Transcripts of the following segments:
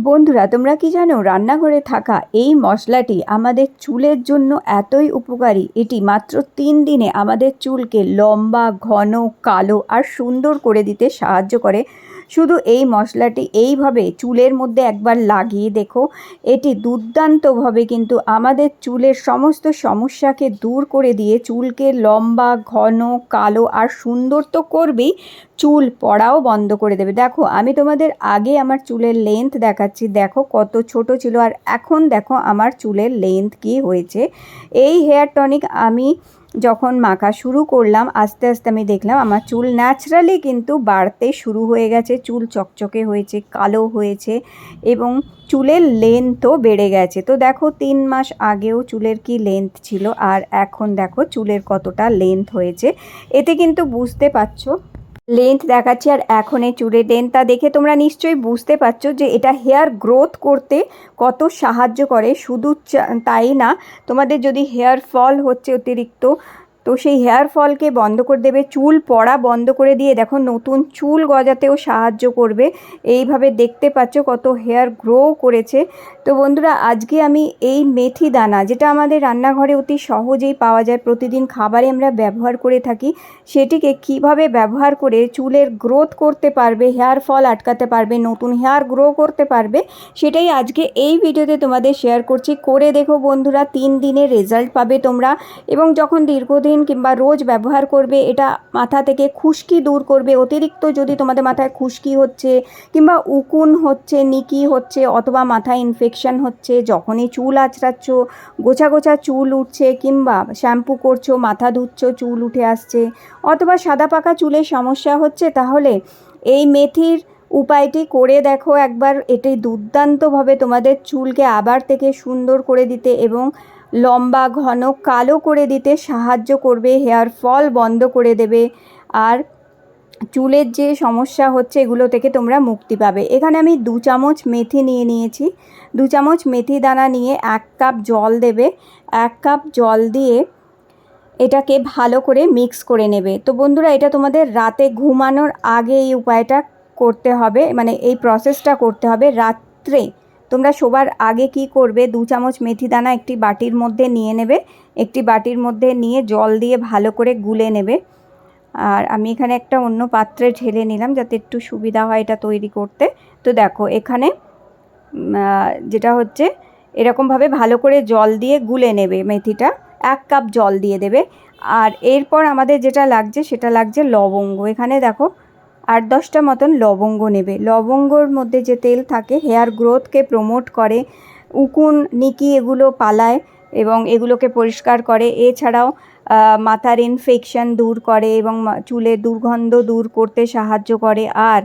বন্ধুরা, তোমরা কি জানো রান্নাঘরে থাকা এই মশলাটি আমাদের চুলের জন্য এতই উপকারী। এটি মাত্র তিন দিনে আমাদের চুলকে লম্বা, ঘন, কালো আর সুন্দর করে দিতে সাহায্য করে। শুধু এই মশলাটি এইভাবে চুলের মধ্যে একবার লাগিয়ে দেখো। এটি দুর্দান্তভাবে কিন্তু আমাদের চুলের সমস্ত সমস্যাকে দূর করে দিয়ে চুলকে লম্বা, ঘন, কালো আর সুন্দর তো করবেই, চুল পড়াও বন্ধ করে দেবে। দেখো, আমি তোমাদের আগে আমার চুলের লেন্থ দেখাচ্ছি। দেখো কত ছোট ছিল আর এখন দেখো আমার চুলের লেন্থ কি হয়েছে। এই হেয়ার টনিক আমি যখন মাখা শুরু করলাম, আস্তে আস্তে আমি দেখলাম আমার চুল ন্যাচারালি কিন্তু বাড়তে শুরু হয়ে গেছে। চুল চকচকে হয়েছে, কালো হয়েছে এবং চুলের লেন্থও বেড়ে গেছে। তো দেখো, তিন মাস আগেও চুলের কি লেন্থ ছিল? আর এখন দেখো, চুলের কতটা লেন্থ হয়েছে? এতে কিন্তু বুঝতে পারছ লেন্থ দেখাচ্ছি আর এখন এই চুলের লেন্থটা দেখে তোমরা নিশ্চয়ই বুঝতে পারছ যে এটা হেয়ার গ্রোথ করতে কত সাহায্য করে। শুধু তাই না, তোমাদের যদি হেয়ার ফল হচ্ছে অতিরিক্ত তো সেই হেয়ার ফলকে বন্ধ করে দেবে, চুল পড়া বন্ধ করে দিয়ে দেখো নতুন চুল গজাতেও সাহায্য করবে। এইভাবে দেখতে পাচ্ছ কত হেয়ার গ্রো করেছে। তো বন্ধুরা, আজকে আমি এই মেথি দানা, যেটা আমাদের রান্নাঘরে অতি সহজেই পাওয়া যায়, প্রতিদিন খাবারে আমরা ব্যবহার করে থাকি, সেটিকে কীভাবে ব্যবহার করে চুলের গ্রোথ করতে পারবে, হেয়ার ফল আটকাতে পারবে, নতুন হেয়ার গ্রো করতে পারবে, সেটাই আজকে এই ভিডিওতে তোমাদের শেয়ার করছি। করে দেখো বন্ধুরা, তিন দিনের রেজাল্ট পাবে তোমরা। এবং যখন দীর্ঘদিন দিন কিংবা রোজ ব্যবহার করবে, এটা মাথা থেকে খুশকি দূর করবে। অতিরিক্ত যদি তোমাদের মাথায় খুশকি হচ্ছে কিংবা উকুন হচ্ছে, নিকি হচ্ছে অথবা মাথায় ইনফেকশান হচ্ছে, যখনই চুল আঁচড়াচ্ছ গোছা গোছা চুল উঠছে কিংবা শ্যাম্পু করছ, মাথা ধুচ্ছ, চুল উঠে আসছে অথবা সাদা পাকা চুলের সমস্যা হচ্ছে, তাহলে এই মেথির উপায়টি করে দেখো একবার। এটি দুর্দান্তভাবে তোমাদের চুলকে আবার থেকে সুন্দর করে দিতে এবং লম্বা, ঘন, কালো করে দিতে সাহায্য করবে, হেয়ার ফল বন্ধ করে দেবে। আর চুলের যে সমস্যা হচ্ছে, এগুলো থেকে তোমরা মুক্তি পাবে। এখানে আমি দু চামচ মেথি নিয়ে নিয়েছি। দু চামচ মেথি দানা নিয়ে এক কাপ জল দেবে। এক কাপ জল দিয়ে এটাকে ভালো করে মিক্স করে নেবে। তো বন্ধুরা, এটা তোমাদের রাতে ঘুমানোর আগে এই উপায়টা করতে হবে। মানে এই প্রসেসটা করতে হবে রাত্রে। তোমরা শোবার আগে কি করবে? দু চামচ মেথি দানা একটি বাটির মধ্যে নিয়ে নেবে। একটি বাটির মধ্যে নিয়ে জল দিয়ে ভালো করে গুলে নেবে। আর আমি এখানে একটা অন্য পাত্রে ঢেলে নিলাম যাতে একটু সুবিধা হয় এটা তৈরি করতে। তো দেখো, এখানে যেটা হচ্ছে, এরকমভাবে ভালো করে জল দিয়ে গুলে নেবে মেথিটা। এক কাপ জল দিয়ে দেবে। আর এরপর আমাদের যেটা লাগছে সেটা লাগছে লবঙ্গ। এখানে দেখো আট দশটা মতন লবঙ্গ নেবে। লবঙ্গর মধ্যে যে তেল থাকে, হেয়ার গ্রোথকে প্রমোট করে, উকুন, নিকি এগুলো পালায় এবং এগুলোকে পরিষ্কার করে। এছাড়াও মাথার ইনফেকশন দূর করে এবং চুলের দুর্গন্ধ দূর করতে সাহায্য করে। আর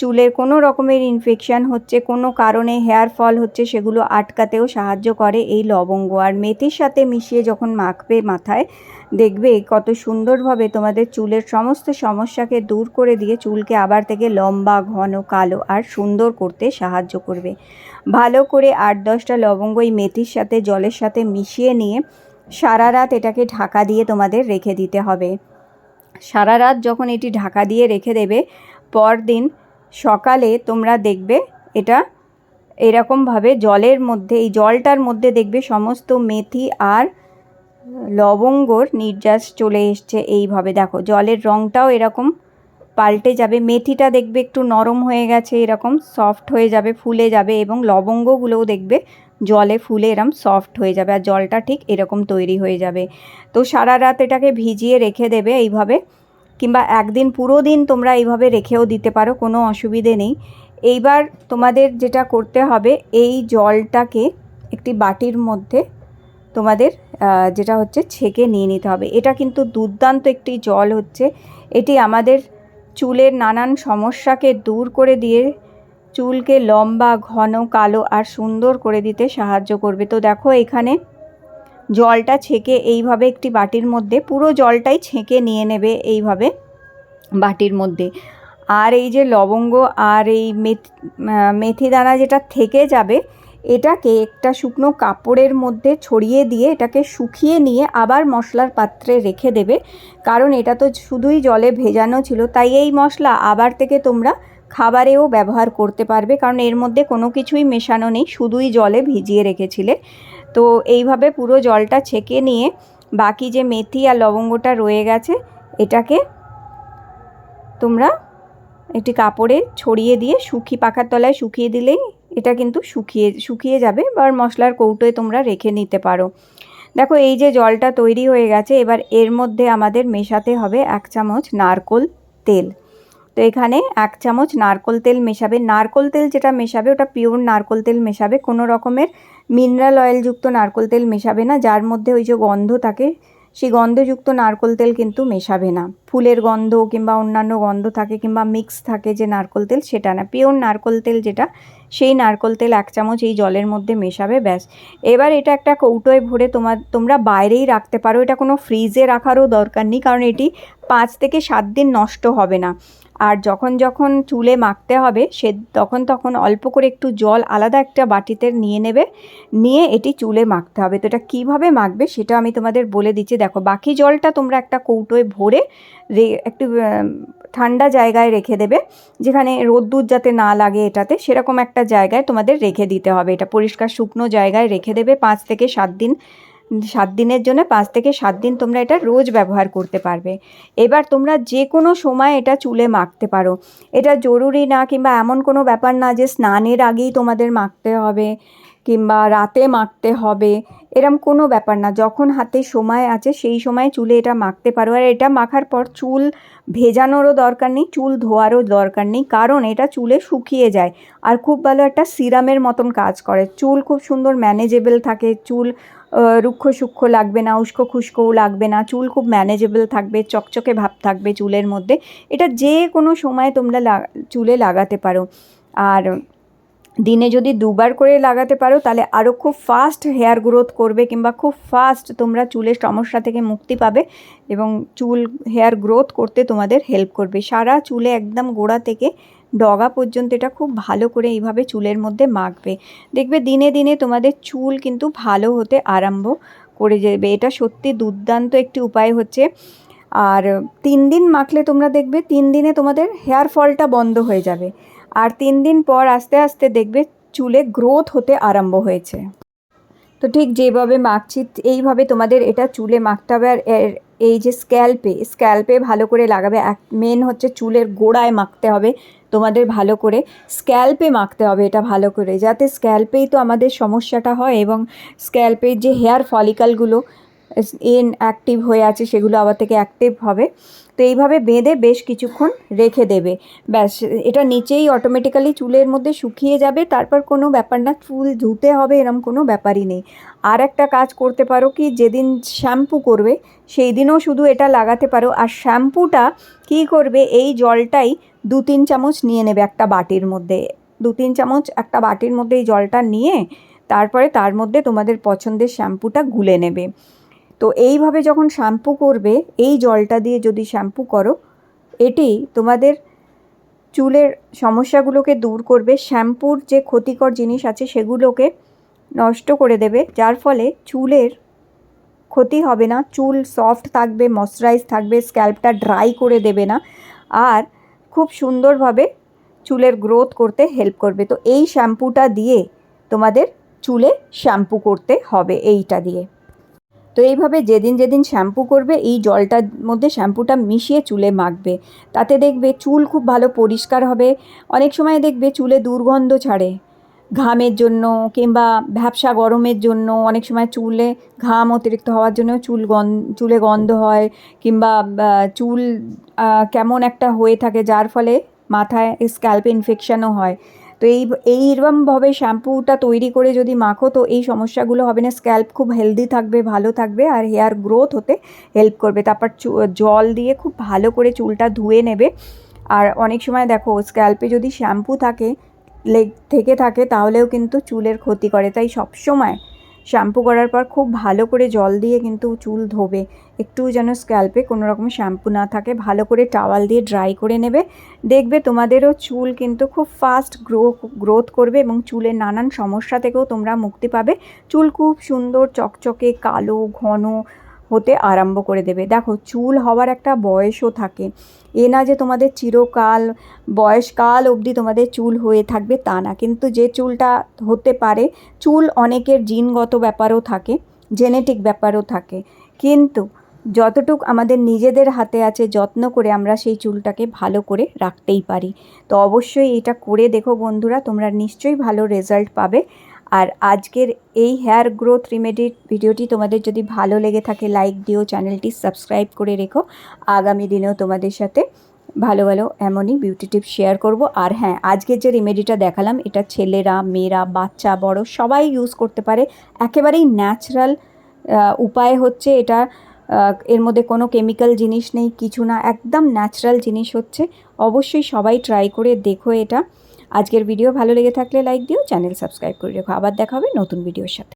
চুলের কোনো রকমের ইনফেকশান হচ্ছে, কোনো কারণে হেয়ার ফল হচ্ছে, সেগুলো আটকাতেও সাহায্য করে এই লবঙ্গ। আর মেথির সাথে মিশিয়ে যখন মাখবে মাথায় দেখবে কত সুন্দরভাবে তোমাদের চুলের সমস্ত সমস্যাকে দূর করে দিয়ে চুলকে আবার থেকে লম্বা, ঘন, কালো আর সুন্দর করতে সাহায্য করবে। ভালো করে আট দশটা লবঙ্গ এই মেথির সাথে, জলের সাথে মিশিয়ে নিয়ে সারা রাত এটাকে ঢাকা দিয়ে তোমাদের রেখে দিতে হবে। সারা রাত যখন এটি ঢাকা দিয়ে রেখে দেবে, পরদিন সকালে তোমরা দেখবে এটা এরকমভাবে জলের মধ্যে, এই জলটার মধ্যে দেখবে সমস্ত মেথি আর লবঙ্গর নির্যাস চলে এসছে এইভাবে। দেখো, জলের রঙটাও এরকম পাল্টে যাবে, মেথিটা দেখবে একটু নরম হয়ে গেছে এরকম সফট হয়ে যাবে, ফুলে যাবে এবং লবঙ্গগুলোও দেখবে জলে ফুলে এরম সফট হয়ে যাবে আর জলটা ঠিক এরকম তৈরি হয়ে যাবে। তো সারা রাত এটাকে ভিজিয়ে রেখে দেবে এইভাবে, কিংবা একদিন পুরো দিন তোমরা এইভাবে রেখেও দিতে পারো, কোনো অসুবিধে নেই। এইবার তোমাদের যেটা করতে হবে, এই জলটাকে একটি বাটির মধ্যে তোমাদের যেটা হচ্ছে ছেঁকে নিয়ে নিতে হবে। এটা কিন্তু দুর্দান্ত একটি জল হচ্ছে। এটি আমাদের চুলের নানান সমস্যাকে দূর করে দিয়ে চুলকে লম্বা, ঘন, কালো আর সুন্দর করে দিতে সাহায্য করবে। তো দেখো এখানে জলটা ছেঁকে এইভাবে একটি বাটির মধ্যে, পুরো জলটাই ছেঁকে নিয়ে নেবে এইভাবে বাটির মধ্যে। আর এই যে লবঙ্গ আর এই মেথি মেথি দানা যেটা থেকে যাবে এটাকে একটা শুকনো কাপড়ের মধ্যে ছড়িয়ে দিয়ে এটাকে শুকিয়ে নিয়ে আবার মশলার পাত্রে রেখে দেবে। কারণ এটা তো শুধুই জলে ভেজানো ছিল, তাই এই মশলা আবার থেকে তোমরা খাবারেও ব্যবহার করতে পারবে। কারণ এর মধ্যে কোনো কিছুই মেশানো নেই, শুধুই জলে ভিজিয়ে রেখেছিলে। তো এইভাবে পুরো জলটা ছেঁকে নিয়ে বাকি যে মেথি আর লবঙ্গটা রয়ে গেছে, এটাকে তোমরা একটি কাপড়ে ছড়িয়ে দিয়ে শুকি, পাখার তলায় শুকিয়ে দিলেই এটা কিন্তু শুকিয়ে শুকিয়ে যাবে বা মশলার কৌটোয় তোমরা রেখে নিতে পারো। দেখো এই যে জলটা তৈরি হয়ে গেছে, এবার এর মধ্যে আমাদের মেশাতে হবে এক চামচ নারকোল তেল। তো এখানে এক চামচ নারকোল তেল মেশাবে। নারকোল তেল যেটা মেশাবে, ওটা পিওর নারকোল তেল মেশাবে। কোনো রকমের মিনারেল অয়েলযুক্ত নারকোল তেল মেশাবে না, যার মধ্যে ওই যে গন্ধ থাকে সেই গন্ধযুক্ত নারকোল তেল কিন্তু মেশাবে না। ফুলের গন্ধ কিংবা অন্যান্য গন্ধ থাকে কিংবা মিক্স থাকে যে নারকোল তেল, সেটা না। পিওর নারকোল তেল যেটা, সেই নারকোল তেল এক চামচ এই জলের মধ্যে মেশাবে, ব্যাস। এবার এটা একটা কৌটোয় ভরে তোমার তোমরা বাইরেই রাখতে পারো। এটা কোনো ফ্রিজে রাখারও দরকার নেই, কারণ এটি পাঁচ থেকে সাত দিন নষ্ট হবে না। আর যখন যখন চুলে মাখতে হবে, সে তখন তখন অল্প করে একটু জল আলাদা একটা বাটিতে নিয়ে নেবে, নিয়ে এটি চুলে মাখতে হবে। তো এটা কীভাবে মাখবে সেটা আমি তোমাদের বলে দিচ্ছি। দেখো, বাকি জলটা তোমরা একটা কৌটোয় ভরে একটু ঠান্ডা জায়গায় রেখে দেবে। যেখানে রোদ্দুর যাতে না লাগে এটাতে, সেরকম একটা জায়গায় তোমাদের রেখে দিতে হবে। এটা পরিষ্কার শুকনো জায়গায় রেখে দেবে পাঁচ থেকে সাত দিন। সাত দিনের জন্য পাঁচ থেকে সাত দিন তোমরা এটা রোজ ব্যবহার করতে পারবে। এবার তোমরা যে কোনো সময় এটা চুলে মাখতে পারো। এটা জরুরি না কিংবা এমন কোনো ব্যাপার না যে স্নানের আগেই তোমাদের মাখতে হবে কিংবা রাতে মাখতে হবে, এরম কোনো ব্যাপার না। যখন হাতে সময় আছে সেই সময় চুলে এটা মাখতে পারো। আর এটা মাখার পর চুল ভেজানোরও দরকার নেই, চুল ধোয়ারও দরকার নেই, কারণ এটা চুলে শুকিয়ে যায়। আর খুব ভালো একটা সিরামের মতন কাজ করে। চুল খুব সুন্দর ম্যানেজেবল থাকে, চুল রুক্ষ সূক্ষ্ম লাগবে না, উস্কো খুস্কোও লাগবে না, চুল খুব ম্যানেজেবল থাকবে, চকচকে ভাব থাকবে চুলের মধ্যে। এটা যে কোনো সময় তোমরা চুলে লাগাতে পারো। আর দিনে যদি দুবার করে লাগাতে পারো, তাহলে আরও খুব ফাস্ট হেয়ার গ্রোথ করবে কিংবা খুব ফাস্ট তোমরা চুলের সমস্যা থেকে মুক্তি পাবে এবং চুল হেয়ার গ্রোথ করতে তোমাদের হেল্প করবে। সারা চুলে একদম গোড়া থেকে ডগা পর্যন্ত এটা খুব ভালো করে এইভাবে চুলের মধ্যে মাখবে। দেখবে দিনে দিনে তোমাদের চুল কিন্তু ভালো হতে আরম্ভ করে যাবে এটা সত্যি দুর্দান্ত একটি উপায় হচ্ছে। আর তিন দিন মাখলে তোমরা দেখবে তিন দিনে তোমাদের হেয়ার ফলটা বন্ধ হয়ে যাবে। আর তিন দিন পর আস্তে আস্তে দেখবে চুলে গ্রোথ হতে আরম্ভ হয়েছে। তো ঠিক যেভাবে মাখছি, এইভাবে তোমাদের এটা চুলে মাখতে হবে আর এই যে স্ক্যাল্পে স্ক্যাল্পে ভালো করে লাগাবে। এক মেন হচ্ছে চুলের গোড়ায় মাখতে হবে, তোমাদের ভালো করে স্ক্যাল্পে মাখতে হবে এটা ভালো করে, যাতে স্ক্যাল্পেই তো আমাদের সমস্যাটা হয় এবং স্ক্যাল্পের যে হেয়ার ফলিকালগুলো ইন অ্যাক্টিভ হয়ে আছে সেগুলো আবার থেকে অ্যাক্টিভ হবে। তো এইভাবে বেঁধে বেশ কিছুক্ষণ রেখে দেবে। ব্যাস, এটা নিচেই অটোমেটিক্যালি চুলের মধ্যে শুকিয়ে যাবে, তারপর কোনো ব্যাপার না, চুল ধুতে হবে, এরম কোনো ব্যাপারই নেই। আর একটা কাজ করতে পারো কি, যেদিন শ্যাম্পু করবে, সেই দিনও শুধু এটা লাগাতে পারো। আর শ্যাম্পুটা কী করবে, এই জলটাই দু তিন চামচ নিয়ে নেবে একটা বাটির মধ্যে। দু তিন চামচ একটা বাটির মধ্যে এই জলটা নিয়ে, তারপরে তার মধ্যে তোমাদের পছন্দের শ্যাম্পুটা গুলে নেবে। তো এইভাবে যখন শ্যাম্পু করবে, এই জলটা দিয়ে যদি শ্যাম্পু করো, এটি তোমাদের চুলের সমস্যাগুলোকে দূর করবে, শ্যাম্পুর যে ক্ষতিকর জিনিস আছে সেগুলোকে নষ্ট করে দেবে, যার ফলে চুলের ক্ষতি হবে না, চুল সফট থাকবে ময়শ্চারাইজ থাকবে স্ক্যাল্পটা ড্রাই করে দেবে না, আর খুব সুন্দরভাবে চুলের গ্রোথ করতে হেল্প করবে। তো এই শ্যাম্পুটা দিয়ে তোমাদের চুলে শ্যাম্পু করতে হবে, এইটা দিয়ে। তো এইভাবে যেদিন যেদিন শ্যাম্পু করবে, এই জলটার মধ্যে শ্যাম্পুটা মিশিয়ে চুলে মাখবে। তাতে দেখবে চুল খুব ভালো পরিষ্কার হবে। অনেক সময় দেখবে চুলে দুর্গন্ধ ছাড়ে। ঘামের জন্য কিংবা ভ্যাবসা গরমের জন্য অনেক সময় চুলে ঘাম অতিরিক্ত হওয়ার জন্য চুল গন, চুলে গন্ধ হয় কিংবা চুল কেমন একটা হয়ে থাকে, যার ফলে মাথায় স্ক্যাল্প ইনফেকশানও হয়। তো এই এইরকমভাবে শ্যাম্পুটা তৈরি করে যদি মাখো, তো এই সমস্যাগুলো হবে না। স্ক্যাল্প খুব হেলদি থাকবে, ভালো থাকবে, আর হেয়ার গ্রোথ হতে হেল্প করবে। তারপর জল দিয়ে খুব ভালো করে চুলটা ধুয়ে নেবে। আর অনেক সময় দেখো, স্ক্যাল্পে যদি শ্যাম্পু থাকে, লেগ থেকে থাকে, তাহলেও কিন্তু চুলের ক্ষতি করে। তাই সবসময় শ্যাম্পু করার পর খুব ভালো করে জল দিয়ে কিন্তু চুল ধোবে। একটু যেন স্ক্যাল্পে কোনো রকম শ্যাম্পু না থাকে, ভালো করে টাওয়াল দিয়ে ড্রাই করে নেবে। দেখবে তোমাদেরও চুল কিন্তু খুব ফাস্ট গ্রো গ্রোথ করবে এবং চুলের নানান সমস্যা থেকেও তোমরা মুক্তি পাবে। চুল খুব সুন্দর, চকচকে, কালো, ঘন হতে আরম্ভ করে দেবে। দেখো, চুল হওয়ার একটা বয়সও থাকে। এ না যে তোমাদের চিরকাল, বয়সকাল অবধি তোমাদের চুল হয়ে থাকবে, তা না। কিন্তু যে চুলটা হতে পারে, চুল অনেকের জিনগত ব্যাপারও থাকে, জেনেটিক ব্যাপারও থাকে। কিন্তু যতটুক আমাদের নিজেদের হাতে আছে, যত্ন করে আমরা সেই চুলটাকে ভালো করে রাখতেই পারি। তো অবশ্যই এটা করে দেখো বন্ধুরা, তোমরা নিশ্চয়ই ভালো রেজাল্ট পাবে। আর আজকের এই হেয়ার গ্রোথ রিমেডির ভিডিওটি তোমাদের যদি ভালো লেগে থাকে লাইক দিও চ্যানেলটি সাবস্ক্রাইব করে রেখো। আগামী দিনেও তোমাদের সাথে ভালো ভালো এমনই বিউটি টিপস শেয়ার করব। আর হ্যাঁ আজকের যে রেমেডিটা দেখালাম, এটা ছেলেরা, মেয়েরা, বাচ্চা, বড়, সবাই ইউজ করতে পারে। একেবারেই ন্যাচারাল উপায় হচ্ছে এটা এর মধ্যে কোনো কেমিক্যাল জিনিস নেই, কিছু না, একদম ন্যাচারাল জিনিস হচ্ছে। অবশ্যই সবাই ট্রাই করে দেখো এটা। আজকের ভিডিও ভালো লেগে থাকলে লাইক দিও, চ্যানেল সাবস্ক্রাইব করে রেখো। আবার দেখা হবে নতুন ভিডিওর সাথে।